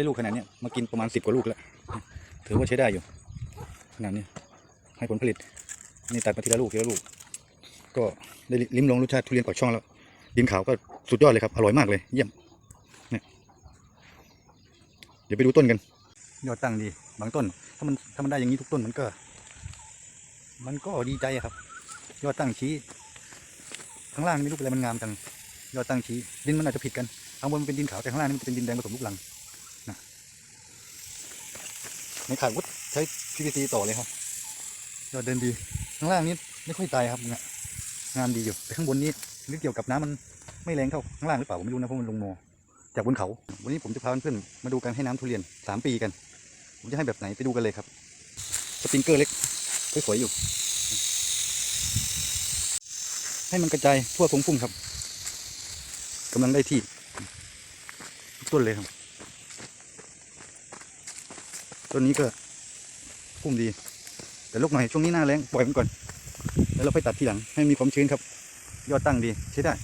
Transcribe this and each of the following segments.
ได้ลูกขนาดนี้มากินประมาณสิบกว่าลูกแล้ว ถือว่าใช้ได้อยู่ ขนาดนี้ ให้ผลผลิต นี่ตัดมาทีละลูกทีละลูก ก็ได้ลิ้มลองรสชาติทุเรียนปากช่องแล้ว ดินขาวก็สุดยอดเลยครับ อร่อยมากเลย เยี่ยมเนี่ยเดี๋ยวไปดูต้นกัน ยอดตั้งดี บางต้น ถ้ามันถ้ามันได้อย่างนี้ทุกต้นมันก็ มันก็ดีใจครับ ยอดตั้งชี้ข้างล่างไม่รู้อะไรมันงามจังยอดตั้งชี้ดินมันอาจจะผิดกันข้างบนมันเป็นดินขาวแต่ข้างล่างนี่มันเป็นดินแดงผสมลูกหลัง ในขาดวุฒใช้ PVC ต่อเลยครับยอดเดินดี ข้างล่างนี้ไม่ค่อยตายครับเนี่ยงามดีอยู่แต่ข้างบนนี้หรือเกี่ยวกับน้ำมันไม่แรงเท่าข้างล่างหรือเปล่าผมไม่รู้นะเพราะมันลงโมจากบนเขา วันนี้ผมจะพาเพื่อนๆมาดูการให้น้ำทุเรียนสามปีกัน ผมจะให้แบบไหนไปดูกันเลยครับ สปริงเกอร์เล็กสวยๆอยู่ ให้มันกระจายทั่วทงพุ่มครับกำลังได้ที่ต้นเลยครับ ต้นนี้ก็พุ่มดี แต่ลูกหน่อยช่วงนี้หน้าแรงปล่อยมันก่อน แล้วเราไปตัดทีหลังให้มีความชื้นครับ ยอดตั้งดีใช้ได้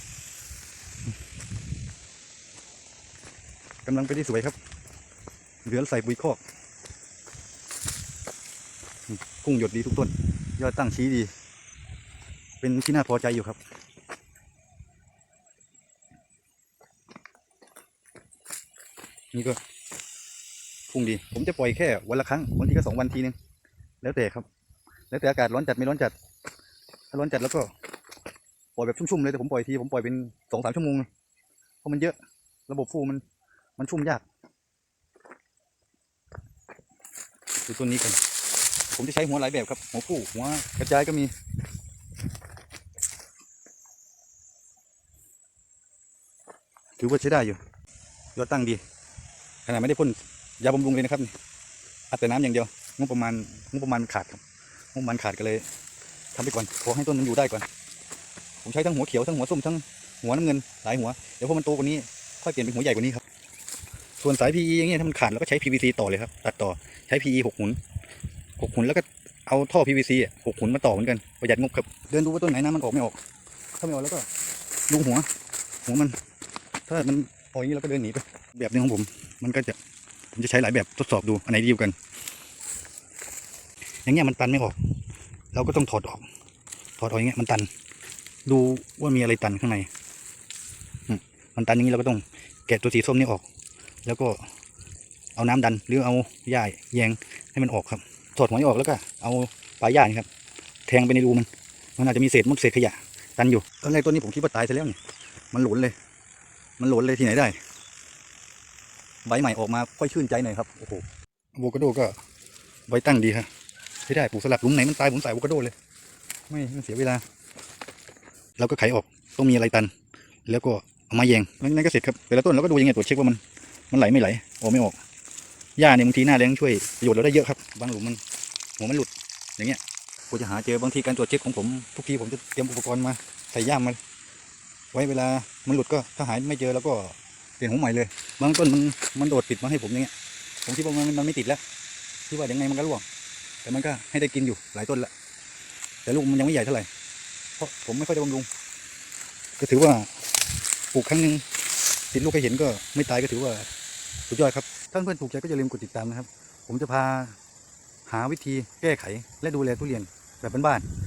กำลังไปได้สวยครับ เหลือใส่ปุ๋ยคอกอืมพุ่งหยดดีทุกต้น ยอดตั้งชี้ดี เป็นที่น่าพอใจอยู่ครับนี่ก็ุ่งดี ผมจะปล่อยแค่วันละครั้งบางทีก็สองวันทีนึง แล้วแต่ครับ แล้วแต่อากาศร้อนจัดไม่ร้อนจัด ถ้าร้อนจัดแล้วก็ปล่อยแบบชุ่มๆเลยแต่ผมปล่อยทีผมปล่อยเป็นสองสามชั่วโมงเลยเพราะมันเยอะ ระบบฟูมันมันชุ่มยากดูต้นนี้กัน ผมจะใช้หัวหลายแบบครับ หัวผู้หัวกระจายก็มีถือว่าใช้ได้อยู่ยอดตั้งดีขนาดไม่ได้พ่น ยาบำรุงเลยนะครับอัดแต่น้ำอย่างเดียวงบประมาณงบประมาณขาดครับงบประมาณขาดก็เลยทำไปก่อนขอให้ต้นมันอยู่ได้ก่อน ผมใช้ทั้งหัวเขียวทั้งหัวส้มทั้งหัวน้ำเงินหลายหัวเดี๋ยวพอมันโตกว่านี้ค่อยเปลี่ยนเป็นหัวใหญ่กว่านี้ครับส่วนสาย PE อย่างเงี้ยถ้ามันขาดเราก็ใช้ PVC ต่อเลยครับตัดต่อใช้ PE หกหุนหกหุนแล้วก็เอาท่อ PVC อะหกหุนมาต่อเหมือนกันประหยัดงบครับเดินดูว่าต้นไหนน้ำมันออกไม่ออก ถ้าไม่ออกแล้วก็ดูหัวหัวมัน ถ้ามันออกอย่างนี้เราก็เดินหนีไปแบบนึงของผม มันก็จะ ผมจะใช้หลายแบบทดสอบดูอันไหนดีกว่ากัน อย่างเงี้ยมันตันไม่ออก เราก็ต้องถอดออก ถอดออกอย่างเงี้ยมันตัน ดูว่ามีอะไรตันข้างในมันตันอย่างนี้เราก็ต้องแกะตัวสีส้มนี่ออก แล้วก็เอาน้ำดันหรือเอาหญ้าแยงให้มันออกครับ ถอดหัวออกแล้วก็เอาปลายหญ้านี่ครับ แทงไปในรูมัน มันอาจจะมีเศษมดเศษขยะ ตันอยู่ตอนแรกต้นนี้ผมคิดว่าตายไปแล้วเนี่ยมันหลนเลย มันหลนเลยที่ไหนได้ ใบใหม่ออกมาค่อยชื่นใจหน่อยครับโอ้โหอะโวคาโดก็ใบตั้งดีครับใช้ได้ปลูกสลับหลุมไหนมันตายผมใส่อะโวคาโดเลย ไม่ไม่เสียเวลาเราก็ไขออกต้องมีอะไรตัน แล้วก็เอามาแยงนั่นก็เสร็จครับแต่ละต้นเราก็ดูยังไงตรวจเช็คว่ามันมันไหลไม่ไหลออกไม่ออกหญ้าเนี่ยบางทีหน้าแรงช่วยประโยชน์เราได้เยอะครับบางหลุมมันหัวมันหลุดอย่างเงี้ยกูจะหาเจอบางทีการตรวจเช็คของผมทุกทีผมจะเตรียมอุปกรณ์มาใส่ย่ามมาไว้เวลามันหลุดก็ถ้าหายไม่เจอแล้วก็ เปลี่ยนหัวใหม่เลยบางต้นมันมันโดดติดมาให้ผมอย่างเงี้ยผมคิดว่ามันมันไม่ติดแล้วคิดว่ายังไงมันก็ร่วง แต่มันก็ให้ได้กินอยู่หลายต้นละแต่ลูกมันยังไม่ใหญ่เท่าไหร่เพราะผมไม่ค่อยได้บำรุง ก็ถือว่าปลูกครั้งหนึ่งติดลูกให้เห็นก็ไม่ตายก็ถือว่าสุดยอดครับท่านเพื่อนถูกใจก็อย่าลืมกดติดตามนะครับ ผมจะพาหาวิธีแก้ไขและดูแลทุเรียนแบบบ้านๆ